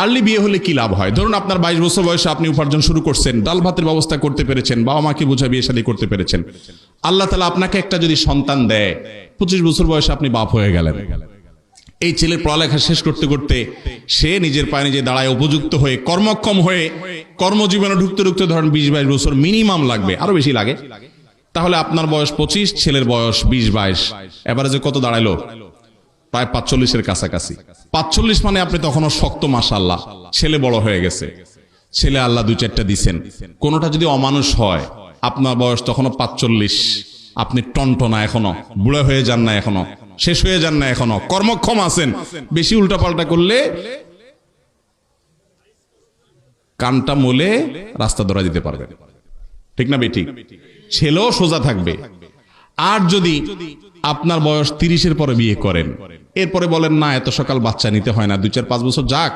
Early বিয়ে হলে কি লাভ হয়? ধরুন আপনার বাইশ বছর বয়সে আপনি উপার্জন শুরু করছেন, ডাল ভাতের ব্যবস্থা করতে পেরেছেন, বাবা মাকে বোঝা বিয়ে শাদী করতে পেরেছেন। আল্লাহ তালা আপনাকে একটা যদি সন্তান দেয়, পঁচিশ বছর বয়সে আপনি বাপ হয়ে গেলেন। এই ছেলের পড়ালেখা শেষ করতে করতে সে নিজের পায়ে নিজে দাঁড়ায় উপযুক্ত হয়ে, কর্মক্ষম হয়ে, কর্মজীবনে ঢুকতে ঢুকতে ধরেন বিশ বাইশ বছর মিনিমাম লাগবে, আরও বেশি লাগে। তাহলে আপনার বয়স পঁচিশ, ছেলের বয়স বিশ বাইশ। এবারে কত দাঁড়াইলো? প্রায় পাঁচচল্লিশের কাছাকাছি। পাঁচচল্লিশ মানে আপনি তখনও শক্ত মাসাল্লাহ ছেলে বড় হয়ে গেছে। ছেলে আল্লাহ দুই চারটা দিছেন। কোনোটা যদি অমানুষ হয়, আপনার বয়স তখনও পাঁচচল্লিশ। আপনি টনটনা এখনও। বুড়ো হয়ে যান না এখনও। শেষ হয়ে যান না এখনও। কর্মক্ষম আছেন। বেশি উল্টাপাল্টা করলে কানটা মোলে রাস্তা ধরা দিতে পারবে ঠিক না বেঠিক? ছেলেও সোজা থাকবে। আর যদি আপনার বয়স তিরিশের পরে বিয়ে করেন এরপরে বলেন না এত সকাল বাচ্চা নিতে হয় না দুই চার পাঁচ বছর যাক।